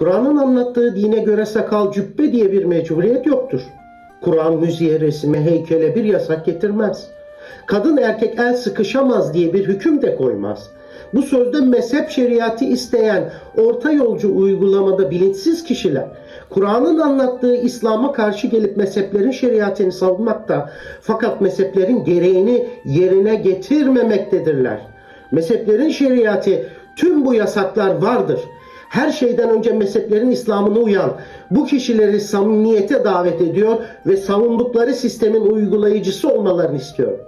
Kur'an'ın anlattığı dine göre sakal cübbe diye bir mecburiyet yoktur. Kur'an müziğe, resme, heykele bir yasak getirmez. Kadın erkek el sıkışamaz diye bir hüküm de koymaz. Bu sözde mezhep şeriatı isteyen orta yolcu uygulamada bilinçsiz kişiler Kur'an'ın anlattığı İslam'a karşı gelip mezheplerin şeriatını savunmakta fakat mezheplerin gereğini yerine getirmemektedirler. Mezheplerin şeriatı tüm bu yasaklar vardır. Her şeyden önce mezheplerin İslam'ına uyan bu kişileri samimiyete davet ediyor ve savundukları sistemin uygulayıcısı olmalarını istiyor.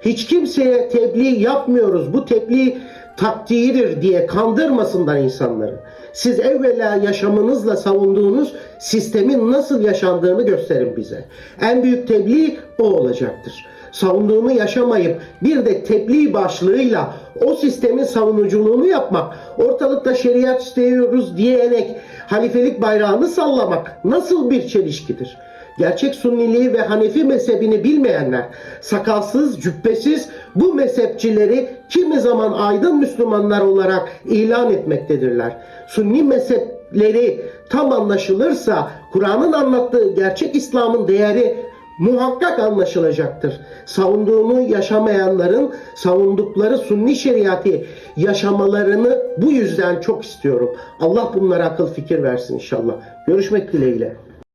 Hiç kimseye tebliğ yapmıyoruz. Bu tebliğ taktiğidir diye kandırmasınlar insanları. Siz evvela yaşamınızla savunduğunuz sistemin nasıl yaşandığını gösterin bize. En büyük tebliğ o olacaktır. Savunduğunu yaşamayıp bir de tebliğ başlığıyla o sistemin savunuculuğunu yapmak, ortalıkta şeriat istiyoruz diyerek halifelik bayrağını sallamak nasıl bir çelişkidir? Gerçek Sunniliği ve Hanefi mezhebini bilmeyenler, sakalsız, cübbesiz bu mezhepçileri kimi zaman aydın Müslümanlar olarak ilan etmektedirler. Sunni mezhepleri tam anlaşılırsa Kur'an'ın anlattığı gerçek İslam'ın değeri muhakkak anlaşılacaktır. Savunduğunu yaşamayanların savundukları sunni şeriatı yaşamalarını bu yüzden çok istiyorum. Allah bunlara akıl fikir versin inşallah. Görüşmek dileğiyle.